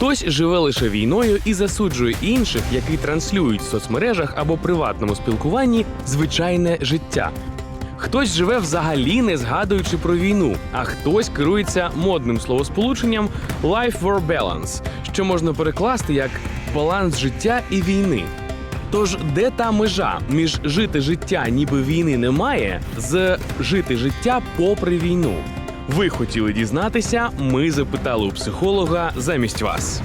Хтось живе лише війною і засуджує інших, які транслюють в соцмережах або приватному спілкуванні звичайне життя. Хтось живе взагалі не згадуючи про війну, а хтось керується модним словосполученням «life war balance», що можна перекласти як баланс життя і війни. Тож, де та межа між жити життя, ніби війни немає, з жити життя попри війну? Ви хотіли дізнатися? Ми запитали у психолога замість вас.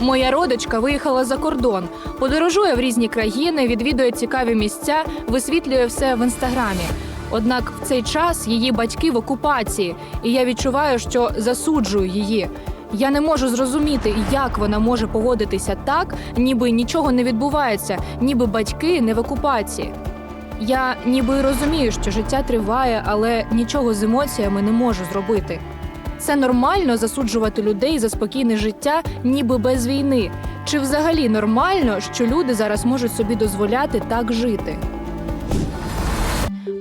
Моя родичка виїхала за кордон, подорожує в різні країни, відвідує цікаві місця, висвітлює все в інстаграмі. Однак в цей час її батьки в окупації, і я відчуваю, що засуджую її. Я не можу зрозуміти, як вона може поводитися так, ніби нічого не відбувається, ніби батьки не в окупації. Я ніби розумію, що життя триває, але нічого з емоціями не можу зробити. Це нормально засуджувати людей за спокійне життя, ніби без війни. Чи взагалі нормально, що люди зараз можуть собі дозволяти так жити?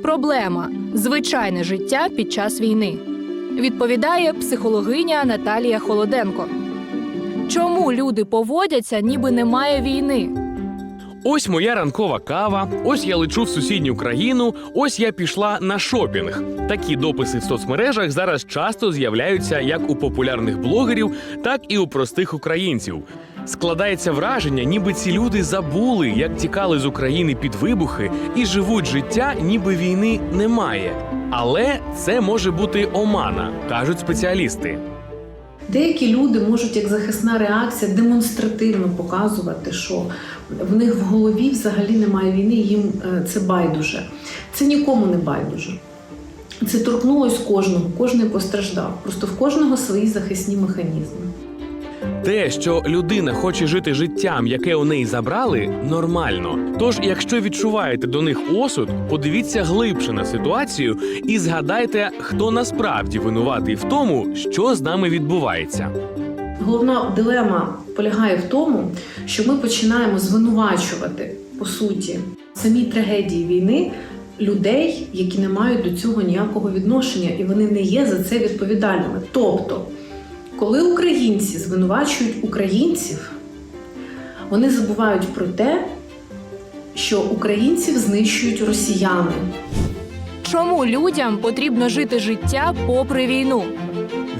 Проблема звичайне життя під час війни. Відповідає психологиня Наталія Холоденко. Чому люди поводяться, ніби немає війни? Ось моя ранкова кава, ось я лечу в сусідню країну, ось я пішла на шопінг. Такі дописи в соцмережах зараз часто з'являються як у популярних блогерів, так і у простих українців. Складається враження, ніби ці люди забули, як тікали з України під вибухи, і живуть життя, ніби війни немає. Але це може бути омана, кажуть спеціалісти. Деякі люди можуть як захисна реакція демонстративно показувати, що в них в голові взагалі немає війни, їм е, це байдуже. Це нікому не байдуже. Це торкнулось кожного, кожен постраждав. Просто в кожного свої захисні механізми. Те, що людина хоче жити життям, яке у неї забрали, нормально. Тож, якщо відчуваєте до них осуд, подивіться глибше на ситуацію і згадайте, хто насправді винуватий в тому, що з нами відбувається. Головна дилема полягає в тому, що ми починаємо звинувачувати по суті самі трагедії війни людей, які не мають до цього ніякого відношення, і вони не є за це відповідальними. Тобто, коли українці звинувачують українців, вони забувають про те, що українців знищують росіяни. Чому людям потрібно жити життя попри війну?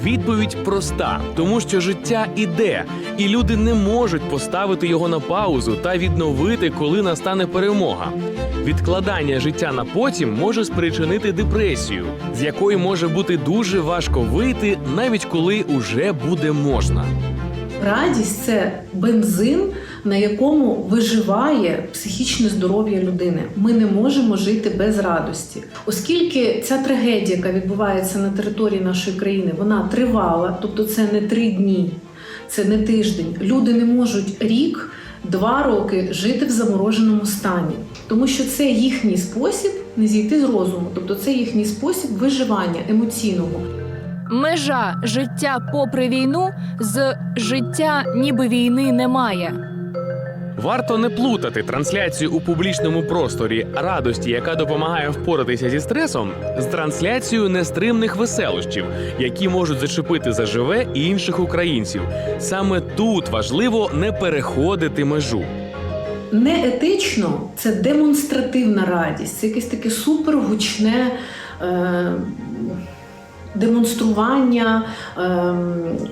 Відповідь проста, тому що життя іде, і люди не можуть поставити його на паузу та відновити, коли настане перемога. Відкладання життя на потім може спричинити депресію, з якої може бути дуже важко вийти, навіть коли уже буде можна. Радість це бензин, на якому виживає психічне здоров'я людини. Ми не можемо жити без радості, оскільки ця трагедія, яка відбувається на території нашої країни, вона тривала, тобто це не три дні, це не тиждень. Люди не можуть рік. Два роки жити в замороженому стані, тому що це їхній спосіб не зійти з розуму, тобто це їхній спосіб виживання емоційного. Межа життя попри війну з життя, ніби війни немає. Варто не плутати трансляцію у публічному просторі радості, яка допомагає впоратися зі стресом, з трансляцією нестримних веселощів, які можуть зачепити заживе і інших українців. Саме тут важливо не переходити межу. Неетично це демонстративна радість, це якесь таке супергучне е, демонстрування е,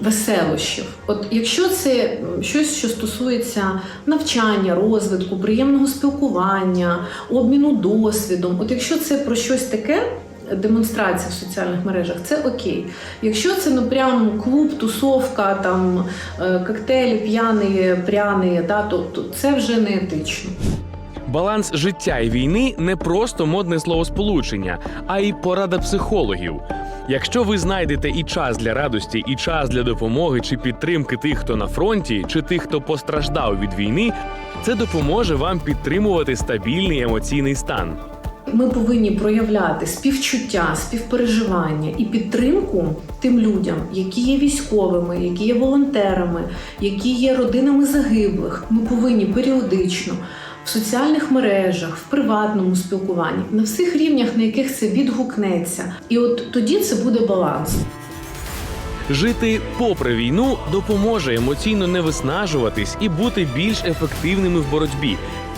веселощів. От якщо це щось, що стосується навчання, розвитку, приємного спілкування, обміну досвідом, от якщо це про щось таке. Демонстрація в соціальних мережах це окей. Якщо це ну прям клуб, тусовка, там е, коктейлі, п'яні, пряні, да, то, то це вже не етично. Баланс життя і війни не просто модне словосполучення, а й порада психологів. Якщо ви знайдете і час для радості, і час для допомоги чи підтримки тих, хто на фронті, чи тих, хто постраждав від війни, це допоможе вам підтримувати стабільний емоційний стан. Ми повинні проявляти співчуття, співпереживання і підтримку тим людям, які є військовими, які є волонтерами, які є родинами загиблих. Ми повинні періодично в соціальних мережах, в приватному спілкуванні, на всіх рівнях, на яких це відгукнеться. І от тоді це буде баланс. Жити попри війну допоможе емоційно не виснажуватись і бути більш ефективними в боротьбі.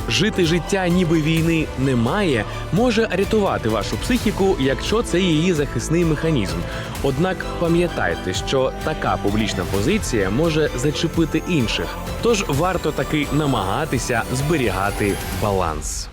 Жити життя, ніби війни немає, може рятувати вашу психіку, якщо це її захисний механізм. Однак пам'ятайте, що така публічна позиція може зачепити інших, тож варто таки намагатися зберігати баланс.